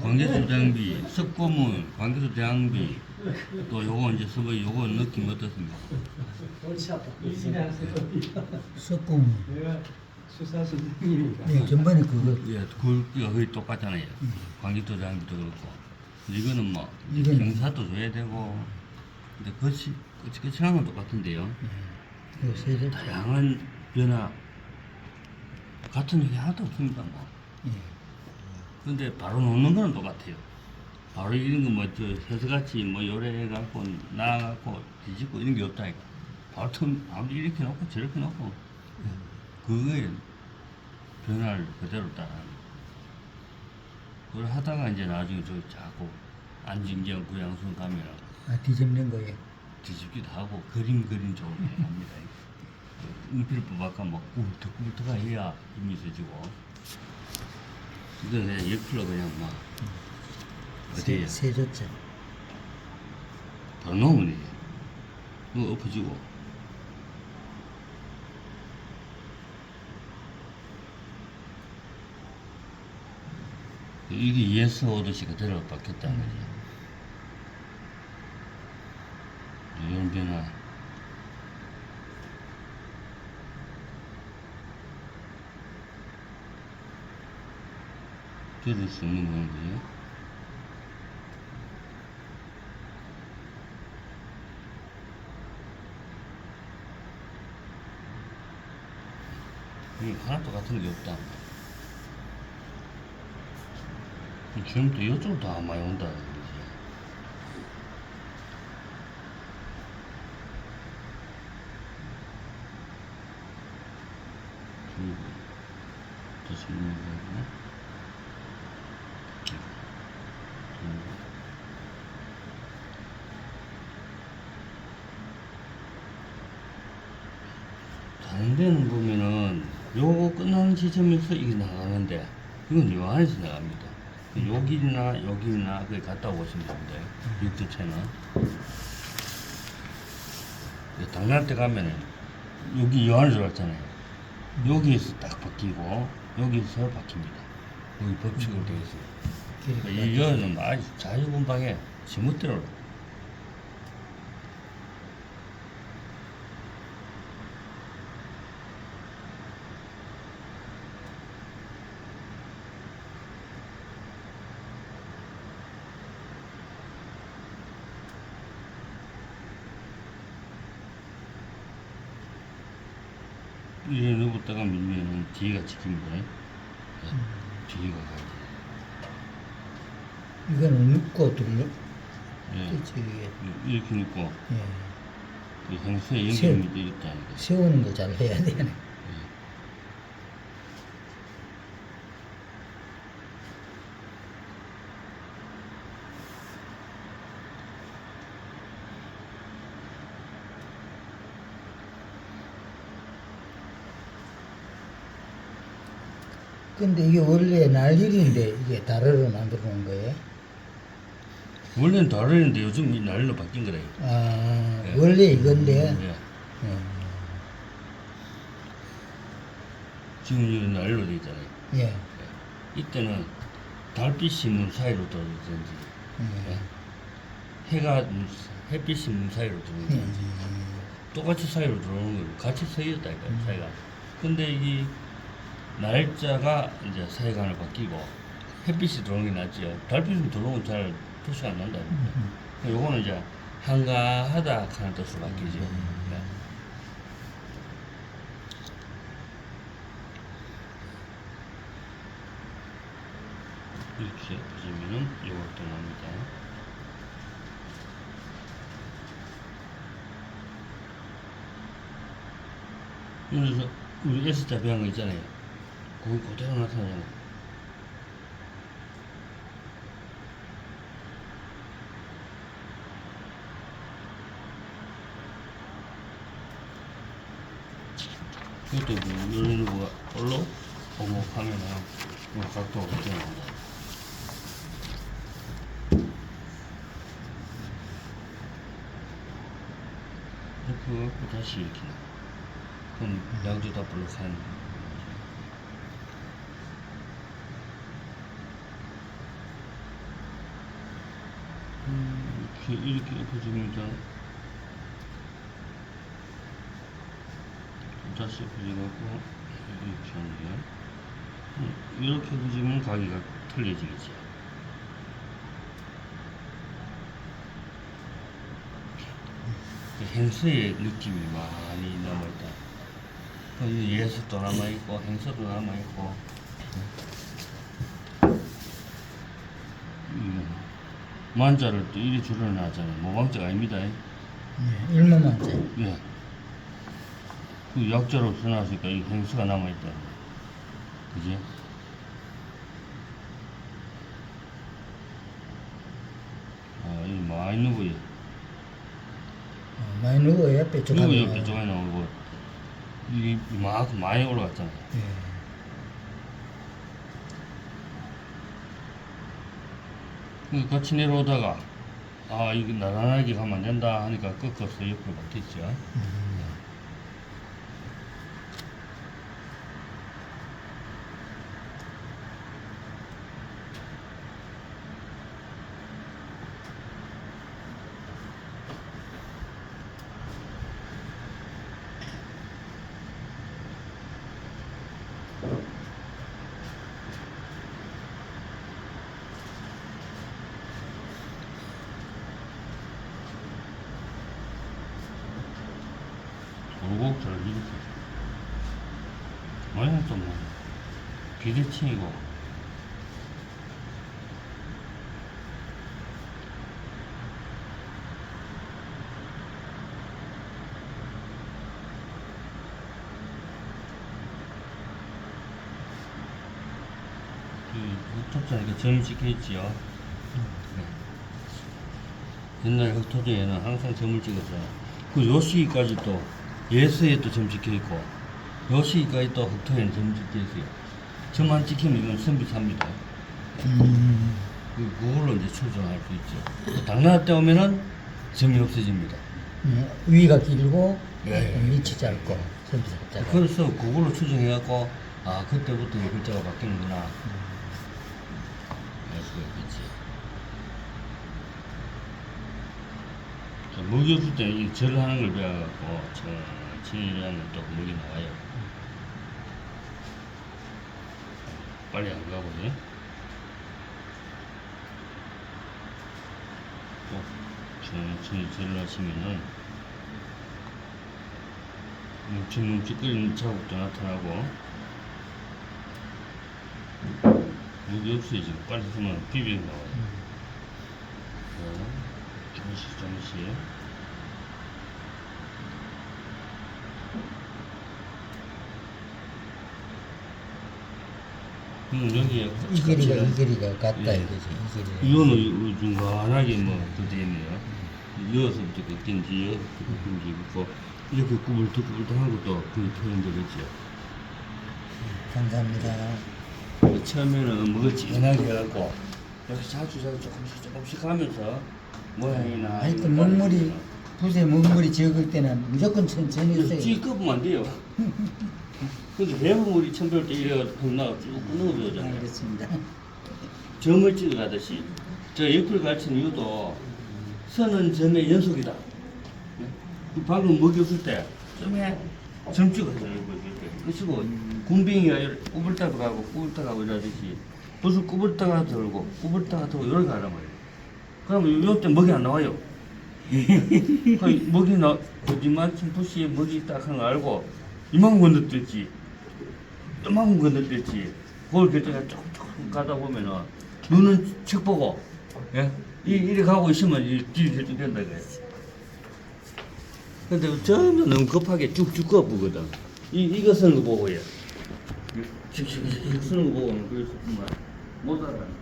관계수 장비, 석고문, 관계수 장비, 또 요거 이제 서버 요거 느낌 어떻습니까? 골치 아파. 석공. 내가 수사 선생님이니까. 네, 전반에 그거. 예, 굵기가 거의 똑같잖아요. 관계수 장비도 그렇고. 이거는 뭐 이건- 경사도 줘야 되고, 근데 끝이 끝이 끝이랑 건 똑같은데요. 이거 세대. 다양한 변화 같은 얘기 하나도 없습니다. 뭐. 예. 근데 바로 놓는 거는 똑같아요. 바로 이런 거 뭐 저 해서같이 뭐 요래해갖고 나가갖고 뒤집고 이런 게 없다니까. 바로 틈 아무리 이렇게 놓고 저렇게 놓고 그거에 변화를 그대로 따라하는 거. 그걸 하다가 이제 나중에 저 자꾸 안진경 구양순 가면 아, 뒤집는 거예요. 뒤집기도 하고 그림 그린 쪽으로 합니다. 은필 뽑아까 막 울떡울떡하 해야 힘이 세지고 이거 그냥 옆으로 그냥 막 어디에 세, 세조째. 바로 놓으면 돼. 그거 엎어지고 이게 예스 오듯이 그대로 바뀌었다는 거죠. 이런 변화. 들을 수 있는 건데요. 이게 하나도 같은 게 없다. 지금 또 이쪽으로 다 많이 온다. 그리고 또 질문 거 고. 다른 데는 보면은 요거 끝나는 지점에서 이게 나가는데 이건 요 안에서 나갑니다. 여기나 여기나 그게 갔다 오시면 됩니다. 육두체는. 당날 때 가면은 여기 요 안에 들어갔잖아요. 여기에서 딱 바뀌고 여기서 바뀝니다. 여기 법칙으로 되어 있어요. 그러니까 이거는 아주 자유분방해 지멋대로 이래 넣었다가 밀면은 뒤가 지킵니다. 네. 뒤가 가지. 이거는 눕고 둘러. 예. 이게. 이렇게 넣고 예. 그 행수에 세- 연결이 돼 있다니까. 세우는 거 잘 해야 되네. 근데 이게 원래 날일인데 이게 다르로 만들어 놓은 거예요? 원래는 다르는데 요즘 이 날로 바뀐 거래요. 아, 예. 원래 이건데. 예. 예. 지금 이 날로 돼 있잖아요. 예. 이때는 달빛이 문 사이로 들어오든지 예. 해가 문- 햇빛이 문 사이로 예. 들어오든지 똑같이 사이로 들어오는 거예요. 같이 서 있었다니까 음. 사이가. 근데 이 날짜가 이제 하나 바뀌고 햇빛이 들어오는 게 낫지요. 달빛이 들어오면 잘 표시가 안 난다. 음. 요거는 이제 한가하다 하는 뜻으로 바뀌죠. 음. 네. 이렇게 보시면은 요것도 나옵니다. 그래서 우리 S자 배운 거 있잖아요. 거기 그대로 나타나잖아요. 이것도 뭐 이런 거가 올로 오목하면은 뭐 각도가 그렇게 나온다. 이렇게 갖고 다시 이렇게 나. 그럼 양쪽 다 볼록한 이렇게 이렇게 엎어집니다. 다시 엎어져갖고 이렇게 하는데 음, 이렇게 엎어지면 가기가 틀려지겠지. 그 행서의 느낌이 많이 남아있다. 그 예수도 남아있고 행서도 남아있고 음, 만자를 또 이리 줄여놨잖아요. 모방자가 아닙니다. 네, 일만만 째. 예. 그 약자로 써놨으니까 이 행수가 남아있다. 그지? 아, 이 많이 누구요? 어, 많이 누워 옆에 쭉 누구 옆에 쪽에 나오고 이게 이만큼 많이 올라갔잖아. 예. 같이 내려오다가 아 이거 나란하게 가면 안 된다 하니까 꺾어서 옆으로 바뀌었죠. 음, 잘 이렇게 많이 또뭐 비대칭이고 그 흑토자 이렇게 점 찍혀 있지요. 네. 옛날 흑토제에는 항상 점을 찍었어요. 그 요시기까지 또 예수에 또점 찍혀 있고 요시기까지 또 흑토에는 점 찍혀 있어요. 점만 찍히면 이건 선비사입니다. 음, 그 그걸로 이제 추정할 수 있죠. 또 당나라 때 오면은 점이 없어집니다. 음, 위가 길고 예, 예. 밑이 짧고 선비 짧고. 그래서 그걸로 추정해갖고 아 그때부터 이 글자가 바뀌는구나 알 수가 있겠지. 먹이 없을 때이 절을 하는 걸 배워갖고 천천히 하면 또 먹이 나와요. 빨리 안 가보네. 또 천천히 절을 하시면은 뭉칫뭉칫거리는 자국도 나타나고 여기 없어요 지금 빨리 쓰면 비벼 나와요 자, 조금씩 조금씩 음, 여기에 이 길이가 같이 이 길이가 같다 예. 이거지. 이 길이가. 이거는 이- 중간하게 뭐 그 되네요 이어서부터 꺾인지 이어서부터 꺾인지 있고 이렇게 구불떡 구불떡 하는 것도 그 표현되겠죠 감사합니다. 그 처음에는 뭐가 진하게 해갖고 이렇게 자주 자주 조금씩 조금씩 하면서 하여튼 이런 먹물이 붓에 먹물이 적을 때는 무조건 천천히. 찌 끄면 안 돼요 근데 처음 배울 때 이래가 나쭉 끊어져잖아요 알겠습니다. 점을 찍어가듯이 저 옆을 가르친 이유도 선은 점의 연속이다. 네? 그 방금 먹이 없을 때 점에 점 찍어서 이렇게 그치고 군빙이가 이렇게 꾸불딱 가고 꾸불딱 가고 이러듯이 무슨 꾸불딱가 들고 꾸불딱가 들고 이렇게 하란 말이에요. 그러면 요때 먹이 안 나와요. 그 먹이 나 거짓말 침푸시에 먹이 딱 하는 거 알고. 이만큼 건너뛰었지. 이만큼 건너뛰었지. 그걸 그때가 조금 조금 가다 보면은 눈은 책 보고 예? 이, 이리 가고 있으면 이 뒤에 설득 된다 그래. 근데 전혀 너무 급하게 쭉쭉 꺼보거든. 이, 이거 쓰는 거 보고 예. 이거 쓰는 거 보고는 그래서 정말 못 알아